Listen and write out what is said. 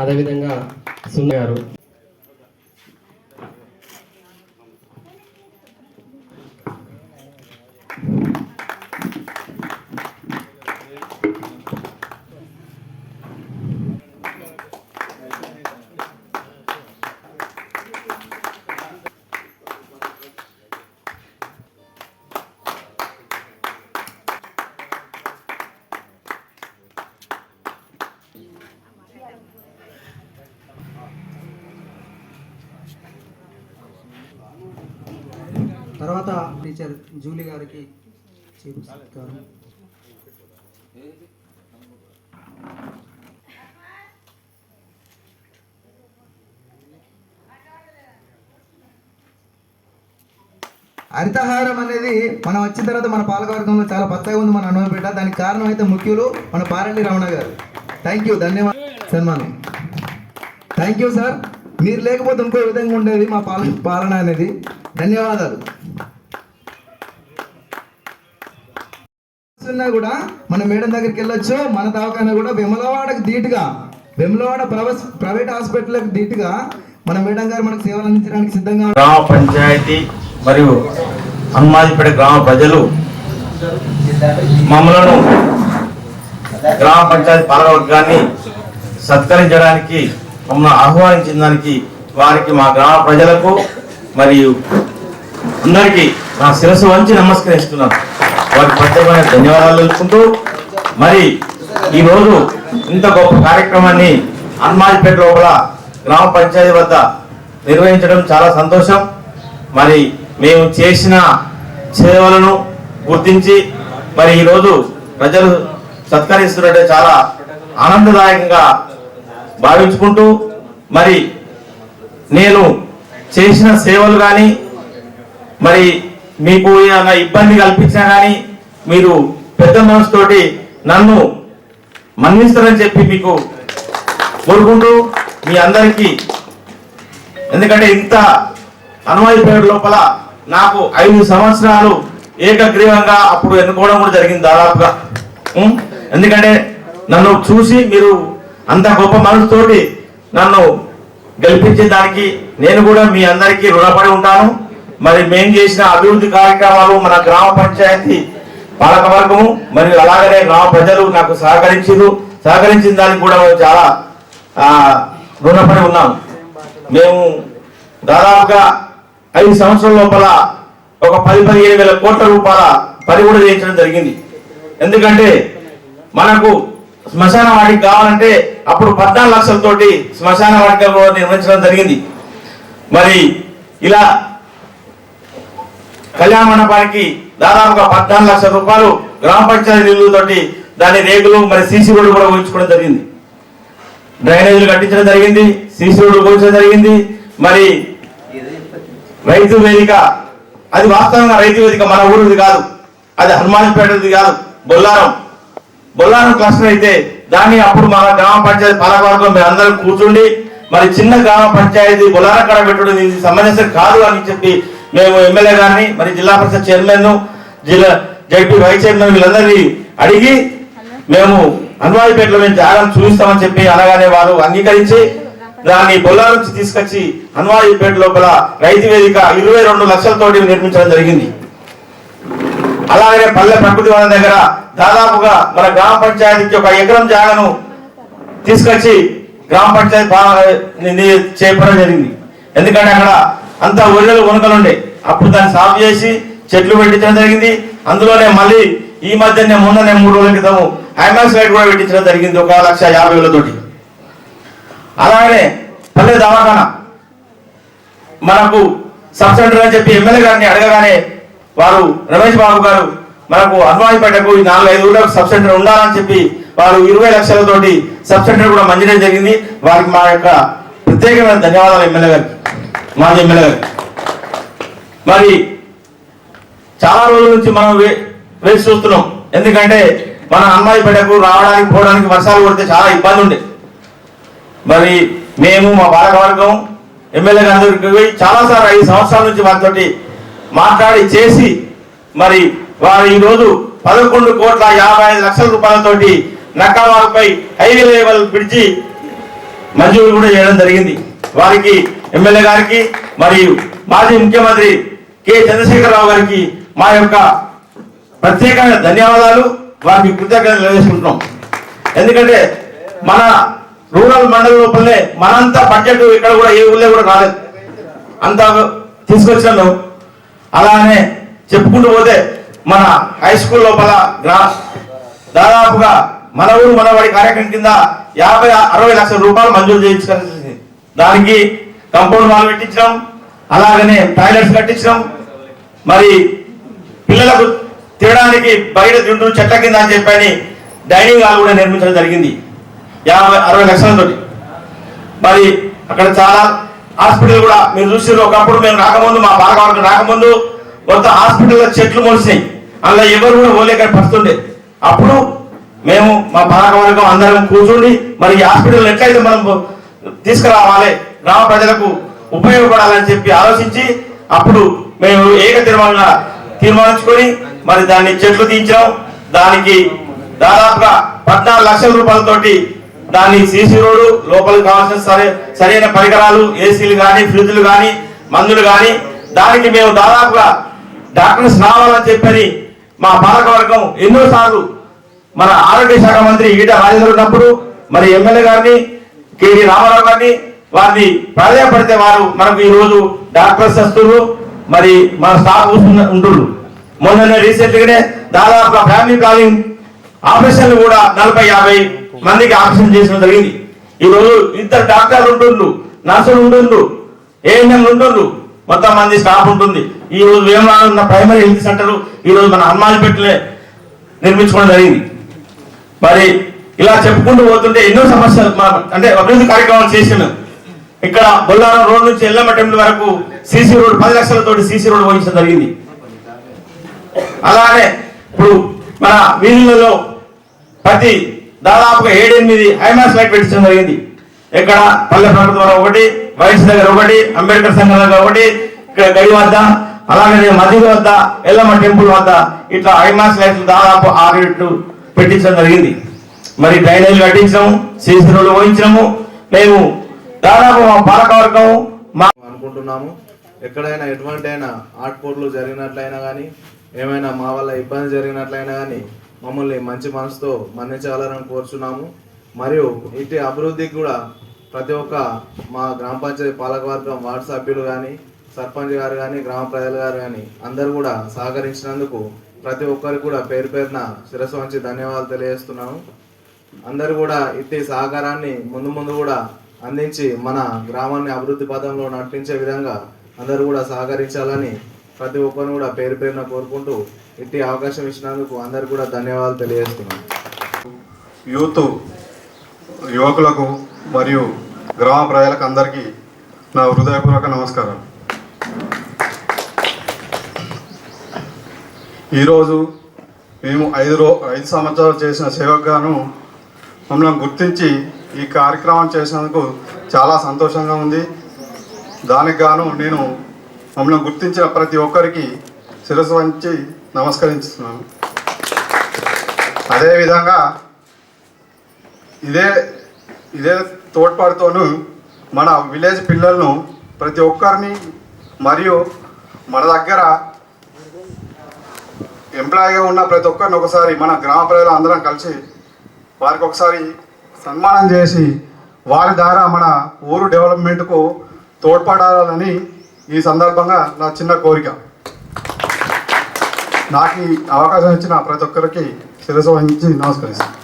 అదేవిధంగా సున్న గారు. తర్వాత టీచర్ జూలీ గారికి చీఫ్ సత్కారం హరితహారం అనేది మనం వచ్చిన తర్వాత మన పాలకవర్గంలో చాలా పచ్చగా ఉంది మన అనుభవపేట దానికి కారణం అయితే ముఖ్యులు మన పారెడ్డి రమణ గారు. థ్యాంక్ యూ ధన్యవాదాలు. సన్మానం. థ్యాంక్ యూ సార్ మీరు లేకపోతే ఇంకో విధంగా ఉండేది మా పాల పాలన అనేది. ధన్యవాదాలు. వస్తున్నా కూడా మన మేడం దగ్గరికి వెళ్ళొచ్చు. మన దవాఖాన కూడా వెమలవాడకు ధీటుగా వెమలవాడ ప్రైవేట్ హాస్పిటల్కి ధీటుగా మన మేడం గారు మనకు సేవలు అందించడానికి సిద్ధంగా గ్రామ పంచాయతీ మరియు హనుమాజిపేట గ్రామ ప్రజలు మమ్మలను గ్రామ పంచాయతీ పాలకవర్గాన్ని సత్కరించడానికి మమ్మల్ని ఆహ్వానించిన దానికి వారికి మా గ్రామ ప్రజలకు మరియు అందరికీ నా శిరస్సు వంచి నమస్కరిస్తున్నాను. వారికి ప్రత్యేకమైన ధన్యవాదాలు తెలుపుకుంటూ మరి ఈరోజు ఇంత గొప్ప కార్యక్రమాన్ని హనుమాజిపేట లోపల గ్రామ పంచాయతీ వద్ద నిర్వహించడం చాలా సంతోషం. మరి మేము చేసిన సేవలను గుర్తించి మరి ఈరోజు ప్రజలు సత్కరిస్తున్నట్టే చాలా ఆనందదాయకంగా భావించుకుంటూ మరి నేను చేసిన సేవలు కానీ మరి మీకు ఏమైనా ఇబ్బంది కల్పించినా కానీ మీరు పెద్ద మనసుతోటి నన్ను మన్నిస్తారని చెప్పి మీకు కోరుకుంటూ మీ అందరికీ ఎందుకంటే ఇంత అనుమతి లోపల నాకు ఐదు సంవత్సరాలు ఏకగ్రీవంగా అప్పుడు ఎన్నుకోవడం కూడా జరిగింది దాదాపుగా. ఎందుకంటే నన్ను చూసి మీరు అంత గొప్ప మనసుతోటి నన్ను గెలిపించే దానికి నేను కూడా మీ అందరికీ రుణపడి ఉంటాను. మరి మేము చేసిన అభివృద్ధి కార్యక్రమాలు మన గ్రామ పంచాయతీ పాలకవర్గము మరియు అలాగనే నా ప్రజలు నాకు సహకరించారు సహకరించిన దానికి కూడా మేము చాలా రుణపడి ఉన్నాం. మేము దాదాపుగా ఐదు సంవత్సరాల లోపల ఒక పది పదిహేను వేల కోట్ల రూపాయల పని కూడా చేయించడం జరిగింది. ఎందుకంటే మనకు శ్మశాన వాటికి కావాలంటే అప్పుడు పద్నాలుగు లక్షలతోటి శ్మశాన వాటిక నిర్మించడం జరిగింది. మరి ఇలా కళ్యాణ మండపానికి దాదాపుగా పద్నాలుగు లక్షల రూపాయలు గ్రామ పంచాయతీ నిధులతోటి దాని రేకులు మరి సీసీ రోడ్డు కూడా ఊహించుకోవడం జరిగింది. డ్రైనేజీలు కట్టించడం జరిగింది సీసీ రోడ్డు పోయించడం జరిగింది. మరి రైతు వేదిక అది వాస్తవంగా రైతు వేదిక మన ఊరిది కాదు. అది హనుమాన్పేటది కాదు బొల్లారం. బొల్లారం క్లస్టర్ అయితే దాన్ని అప్పుడు మన గ్రామ పంచాయతీ పాలకవర్గం మేము అందరం కూర్చుండి మరి చిన్న గ్రామ పంచాయతీ బొల్లారం కడ పెట్టడం ఇది సమంజసం కాదు అని చెప్పి మేము ఎమ్మెల్యే గారిని మరి జిల్లా పరిషత్ చైర్మన్ జిల్లా జడ్పీ వైస్ చైర్మన్ వీళ్ళందరినీ అడిగి మేము హనుమాన్పేటలో మేము జాగం చూపిస్తామని చెప్పి అనగానే వారు అంగీకరించి దాన్ని బొల్లా నుంచి తీసుకొచ్చి హనుమాన్పేట లోపల రైతు వేదిక ఇరవై రెండు లక్షలతోటి నిర్మించడం జరిగింది. అలాగనే పల్లె ప్రకృతి వనం దగ్గర దాదాపుగా మన గ్రామ పంచాయతీకి ఒక ఎకరం జాగను తీసుకొచ్చి గ్రామ పంచాయతీ చేపడం ని- జరిగింది. ఎందుకంటే అక్కడ అంతా ఒరిగలు ఉనకలుండే ఉండే అప్పుడు దాన్ని సాఫ్ చేసి చెట్లు పెట్టించడం జరిగింది. అందులోనే మళ్ళీ ఈ మధ్యనే మొన్ననే మూడు రోజుల క్రితము హైమాక్స్ లైట్ కూడా పెట్టించడం జరిగింది ఒక లక్ష యాభై వేలతోటి అలాగనే పల్లె దవాఖానా. మనకు సబ్ సెంటర్ అని చెప్పి ఎమ్మెల్యే గారిని అడగగానే వారు రమేష్ బాబు గారు మనకు అన్వాయిపేటకు ఈ నాలుగు ఐదు ఊళ్ళకు సబ్ సెంటర్ ఉండాలని చెప్పి వారు ఇరవై లక్షలతోటి సబ్ సెంటర్ కూడా మంజూరు జరిగింది. వారికి మా యొక్క ప్రత్యేకమైన ధన్యవాదాలు ఎమ్మెల్యే గారికి. మాజీ ఎమ్మెల్యే మరి చాలా రోజుల నుంచి మనం వే- చూస్తున్నాం. ఎందుకంటే మన హనుమాన్పేటకు రావడానికి పోవడానికి వర్షాలు పడితే చాలా ఇబ్బంది ఉండే. మరి మేము మా బాలకవర్గం ఎమ్మెల్యే గారికి పోయి చాలాసార్లు ఐదు సంవత్సరాల నుంచి వారితోటి మాట్లాడి చేసి మరి వారు ఈరోజు పదకొండు కోట్ల యాభై ఐదు లక్షల రూపాయలతోటి నక్కవారిపై హైవే లెవెల్ బ్రిడ్జి మంజూరు కూడా చేయడం జరిగింది. వారికి ఎమ్మెల్యే గారికి మరియు మాజీ ముఖ్యమంత్రి కె. చంద్రశేఖరరావు గారికి మా యొక్క ప్రత్యేకమైన ధన్యవాదాలు. వారికి కృతజ్ఞతలు తెలియజేసుకుంటున్నాం. ఎందుకంటే మన రూరల్ మండల లోపలనే మనంత బడ్జెట్ ఇక్కడ కూడా ఏ ఊళ్ళో కూడా రాలేదు. అంత తీసుకొచ్చాను అలానే చెప్పుకుంటూ పోతే మన హై స్కూల్ లోపల గ్రా దాదాపుగా మన ఊరు మనవాడి కార్యక్రమం కింద యాభై అరవై లక్షల రూపాయలు మంజూరు చేయించాల్సింది దానికి కంపౌండ్ వాల్ పెట్టించడం అలాగనే టాయిలెట్స్ కట్టించడం మరి పిల్లలకు తినడానికి బయట తింటూ చెట్ల కింద అని చెప్పని డైనింగ్ హాల్ కూడా నిర్మించడం జరిగింది. యాభై అరవై లక్షలతో మరి అక్కడ చాలా హాస్పిటల్ కూడా మీరు చూసారు ఒకప్పుడు మేము రాకముందు మా బాలకావర్గం రాకముందు మొత్తం హాస్పిటల్లో చెట్లు మొలిసినాయి అందులో ఎవరు కూడా పోలేక పడుతుండే అప్పుడు మేము మా బాలకవర్గం అందరం కూర్చుండి మరి ఈ హాస్పిటల్ ఎట్లయితే మనం తీసుకురావాలి గ్రామ ప్రజలకు ఉపయోగపడాలని చెప్పి ఆలోచించి అప్పుడు మేము ఏక తీర్మానంగా తీర్మానించుకొని మరి దాన్ని చెట్లు తీయించాం దానికి దాదాపుగా పద్నాలుగు లక్షల రూపాయలతోటి దాన్ని సీసీ రోడ్డు లోపలికి కావాల్సిన సరే సరైన పరికరాలు ఏసీలు కానీ ఫ్రిడ్జ్లు కానీ మందులు కానీ దానికి మేము దాదాపుగా డాక్టర్స్ రావాలని చెప్పని మా పాలకవర్గం ఎన్నోసార్లు మన ఆరోగ్య శాఖ మంత్రి ఈట రాజేంద్ర ఉన్నప్పుడు మరి ఎమ్మెల్యే గారిని కేడి రామారావు గారిని వారిని ప్రాధాన్యపడితే వారు మనకు ఈ రోజు డాక్టర్స్ వస్తున్నారు మరి మన స్టాఫ్ ఉంటున్నారు మొన్న రీసెంట్గానే దాదాపు ఫ్యామిలీ ప్లానింగ్ ఆపరేషన్లు కూడా నలభై యాభై మందికి ఆపరేషన్ చేసిన జరిగింది. ఈరోజు ఇద్దరు డాక్టర్లు ఉంటుండ్రు నర్సులు ఉంటుండ్రు ఏఎన్ఎం ఉంటుండ్రు మొత్తం మంది స్టాఫ్ ఉంటుంది ఈ రోజు వేమనాడు ఉన్న ప్రైమరీ హెల్త్ సెంటర్ ఈ రోజు మన హనుమాన్పేటలే నిర్మించుకోవడం జరిగింది. మరి ఇలా చెప్పుకుంటూ పోతుంటే ఎన్నో సమస్యలు అంటే అభివృద్ధి కార్యక్రమాలు చేసినాం. ఇక్కడ బొల్లారం రోడ్ నుంచి ఎల్లమ్మ టెంపుల్ వరకు సీసీ రోడ్ పది లక్షలతో సీసీ రోడ్ పోయించడం జరిగింది. అలానే ఇప్పుడు మన వీధులలో ప్రతి దాదాపుగా ఏడెనిమిది హైమాస్ లైట్ పెట్టించడం జరిగింది. ఇక్కడ పల్లె ప్రభుత్వం ఒకటి వైఎస్ దగ్గర ఒకటి అంబేద్కర్ సంఘం దగ్గర ఒకటి ఇక్కడ గడి వద్ద అలాగే మసీదు వద్ద ఎల్లమ్మ టెంపుల్ వద్ద ఇట్లా హైమాస్ లైట్లు దాదాపు ఆరు ఇట్లు పెట్టించడం జరిగింది. మరి డ్రైనేజ్ కట్టించడం సీసీ రోడ్లు పోయించడము మేము దాదాపు మా పాలకవర్గం మా అనుకుంటున్నాము. ఎక్కడైనా ఎటువంటి అయినా ఆటుపోట్లు జరిగినట్లయినా కానీ ఏమైనా మా వల్ల ఇబ్బంది జరిగినట్లయినా కానీ మమ్మల్ని మంచి మనసుతో మన్నించాలని కోరుచున్నాము. మరియు ఇటు అభివృద్ధికి కూడా ప్రతి ఒక్క మా గ్రామ పంచాయతీ పాలకవర్గం వార్డు సభ్యులు కానీ సర్పంచ్ గారు కానీ గ్రామ ప్రజలు గారు కానీ అందరూ కూడా సహకరించినందుకు ప్రతి ఒక్కరికి కూడా పేరు పేరున శిరస్సు వంచి ధన్యవాదాలు తెలియజేస్తున్నాను అందరూ కూడా ఇట్టి సహకారాన్ని ముందు ముందు కూడా అందించి మన గ్రామాన్ని అభివృద్ధి పథంలో నడిపించే విధంగా అందరూ కూడా సహకరించాలని ప్రతి ఒక్కరిని కూడా పేరు పేరున కోరుకుంటూ ఇట్టి అవకాశం ఇచ్చినందుకు అందరు కూడా ధన్యవాదాలు తెలియజేస్తున్నాను యూత్ యువకులకు మరియు గ్రామ ప్రజలకు అందరికీ నా హృదయపూర్వక నమస్కారం. ఈరోజు మేము ఐదు రో ఐదు సంవత్సరాలు చేసిన సేవకు గాను మమ్మల్ని గుర్తించి ఈ కార్యక్రమం చేసినందుకు చాలా సంతోషంగా ఉంది. దానికి గాను నేను మమ్మల్ని గుర్తించిన ప్రతి ఒక్కరికి శిరస్సు వంచి నమస్కరిస్తున్నాను అదేవిధంగా ఇదే ఇదే తోడ్పాటుతోను మన విలేజ్ పిల్లలను ప్రతి ఒక్కరిని మరియు మన దగ్గర ఎంప్లాయీగా ఉన్న ప్రతి ఒక్కరిని ఒకసారి మన గ్రామ ప్రజలు అందరం కలిసి వారికి ఒకసారి సన్మానం చేసి వారి ద్వారా మన ఊరు డెవలప్మెంట్కు తోడ్పడాలని ఈ సందర్భంగా నా చిన్న కోరిక. నాకు ఈ అవకాశం ఇచ్చిన ప్రతి ఒక్కరికి శిరస్సు వహించి నమస్కరిస్తాను.